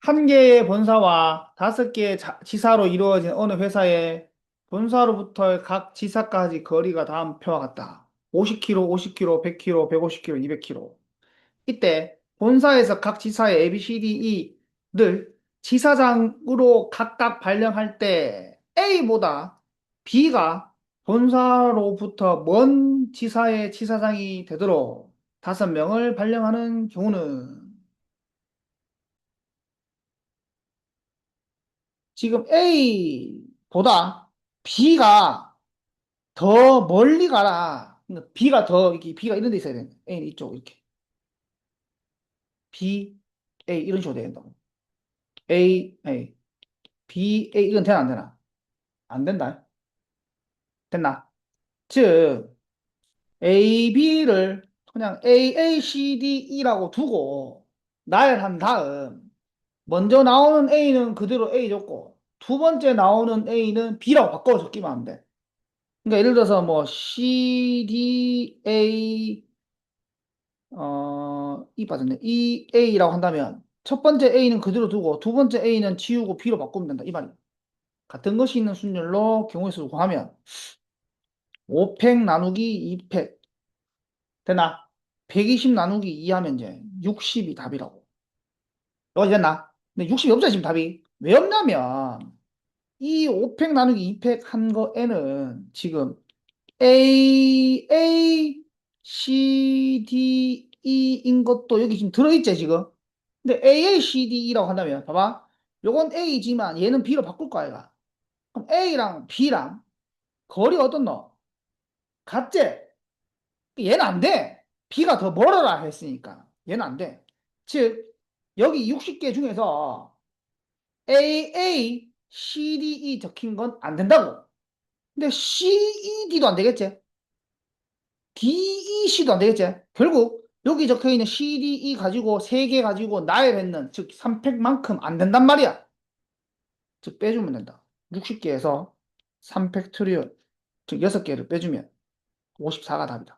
한 개의 본사와 다섯 개의 자- 지사로 이루어진 어느 회사의 본사로부터 각 지사까지 거리가 다음 표와 같다. 50km, 50km, 100km, 150km, 200km. 이때 본사에서 각 지사의 A, B, C, D, E를 지사장으로 각각 발령할 때 A보다 B가 본사로부터 먼 지사의 지사장이 되도록 다섯 명을 발령하는 경우는 지금 A보다 B가 더 멀리 가라. 그러니까 B가 더, 이렇게 B가 이런 데 있어야 돼. A는 이쪽, 이렇게. B, A, 이런 식으로 돼야 된다고. A, A, B, A, 이건 되나, 안 되나? 안 된다. 됐나? 즉, A, B를 그냥 A, A, C, D, E라고 두고 나열한 다음, 먼저 나오는 A는 그대로 A 줬고, 두 번째 나오는 A는 B라고 바꿔 적기만 하면 돼. 그러니까 예를 들어서 뭐 C, D, A, 어, E 빠졌네. E, A라고 한다면 첫 번째 A는 그대로 두고 두 번째 A는 지우고 B로 바꾸면 된다. 이 말이야. 같은 것이 있는 순열로 경우의 수를 구하면 5팩 나누기 2팩 되나? 120 나누기 2 하면 이제 60이 답이라고. 여기 됐나? 근데 60이 없잖아 지금 답이. 왜 없냐면 이 5팩 나누기 2팩 한 거에는 지금 A, A, C, D, E인 것도 여기 지금 들어있지, 지금? 근데 A, A, C, D, E라고 한다면, 봐봐. 요건 A지만 얘는 B로 바꿀 거야, 얘가. 그럼 A랑 B랑 거리가 어떻노? 같지? 얘는 안 돼. B가 더 멀어라 했으니까. 얘는 안 돼. 즉, 여기 60개 중에서 A, A, C, D, E 적힌 건 안 된다고. 근데 C, E, D도 안 되겠지? DEC도 안 되겠지? 결국 여기 적혀 있는 CDE 가지고 3개 가지고 나열했는 즉 3팩만큼 안 된단 말이야. 즉 빼주면 된다. 60개에서 3팩토리얼 즉 6개를 빼주면 54가 답이다.